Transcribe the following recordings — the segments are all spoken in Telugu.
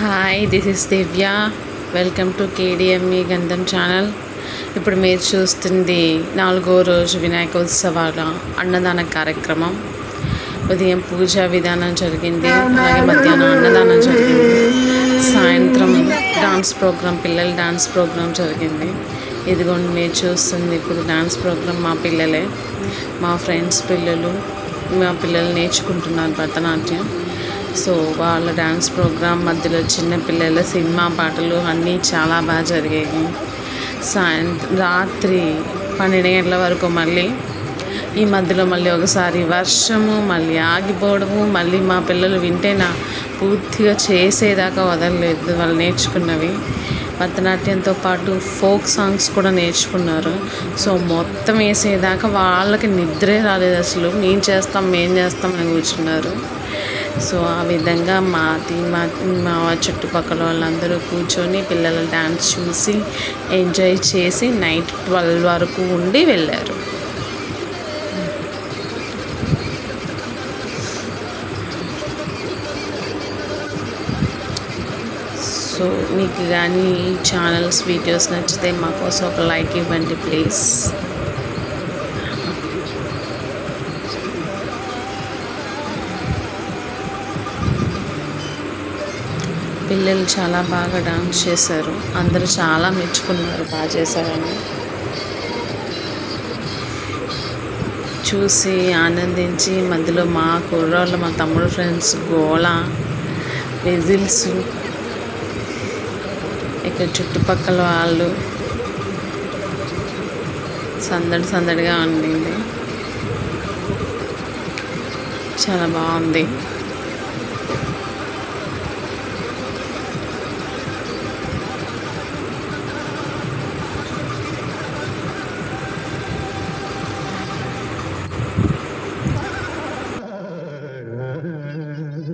Hi this is Divya welcome to KDME Gandham channel ఇప్పుడు మీరు చూస్తుంది నాలుగో రోజు వినాయకోత్సవాల అన్నదాన కార్యక్రమం. ఉదయం పూజా విధానం జరిగింది అలాగే మధ్యాహ్నం అన్నదానం జరిగింది. సాయంత్రం డాన్స్ ప్రోగ్రాం పిల్లల డాన్స్ ప్రోగ్రాం జరిగింది. ఇదిగోండి మీరు చూస్తుంది ఇప్పుడు డాన్స్ ప్రోగ్రాం మా పిల్లలే. మా ఫ్రెండ్స్ పిల్లలు మా పిల్లలు నేర్చుకుంటున్నారు భరతనాట్యం. సో వాళ్ళ డ్యాన్స్ ప్రోగ్రామ్ మధ్యలో చిన్న పిల్లల సినిమా పాటలు అన్నీ చాలా బాగా జరిగాయి. సాయంత్రం రాత్రి పన్నెండు గంటల వరకు మళ్ళీ ఈ మధ్యలో మళ్ళీ ఒకసారి వర్షము మళ్ళీ ఆగిపోవడము మళ్ళీ మా పిల్లలు వింటేనా పూర్తిగా చేసేదాకా వదలలేదు. వాళ్ళు నేర్చుకున్నవి భరతనాట్యంతో పాటు ఫోక్ సాంగ్స్ కూడా నేర్చుకున్నారు. సో మొత్తం వేసేదాకా వాళ్ళకి నిద్రే రాలేదు అసలు. మేము చేస్తాం మేము చేస్తాం అని కూర్చున్నారు. సో ఆ విధంగా మా మా మా చుట్టుపక్కల వాళ్ళందరూ కూర్చొని పిల్లల డ్యాన్స్ చూసి ఎంజాయ్ చేసి నైట్ ట్వెల్వ్ వరకు ఉండి వెళ్ళారు. సో మీకు కానీ ఛానల్స్ వీడియోస్ నచ్చితే మా కోసం ఒక లైక్ ఇవ్వండి ప్లీజ్ పిల్లలు చాలా బాగా డాన్స్ చేశారు. అందరూ చాలా మెచ్చుకున్నారు బాగా చేశారని. చూసి ఆనందించి మధ్యలో మా కుర్రోళ్ళు మా తమ్ముడు ఫ్రెండ్స్ గోళ విజిల్స్ ఇక్కడ చుట్టుపక్కల వాళ్ళు సందడి సందడిగా ఉండింది. చాలా బాగుంది.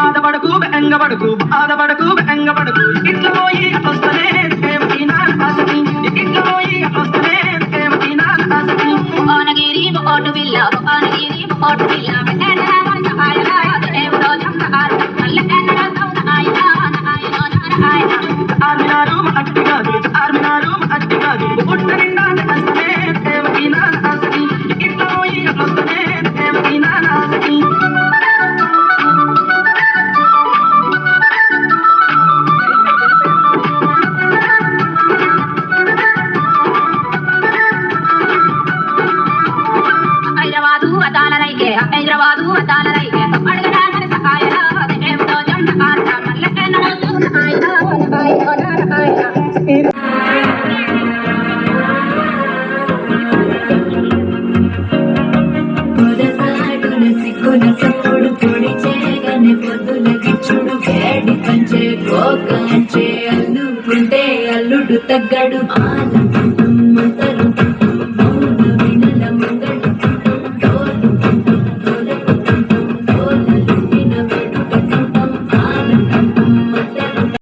ఆదపడకు ఎంగబడకు బాధపడకు ఎంగబడకు ఇట్లా పోయి వస్తలే ఏమిటి నా ఆసక్తి ఇట్లా పోయి వస్తలే ఏమిటి నా ఆసక్తి ఓనగిరి ఓటు బిల్ల ఓనగిరి ఓటు బిల్ల గిచ్చుడు వేడి పంచే కోకంచే అల్లుకుంటే అల్లుడు తగ్గడు. ఆనంద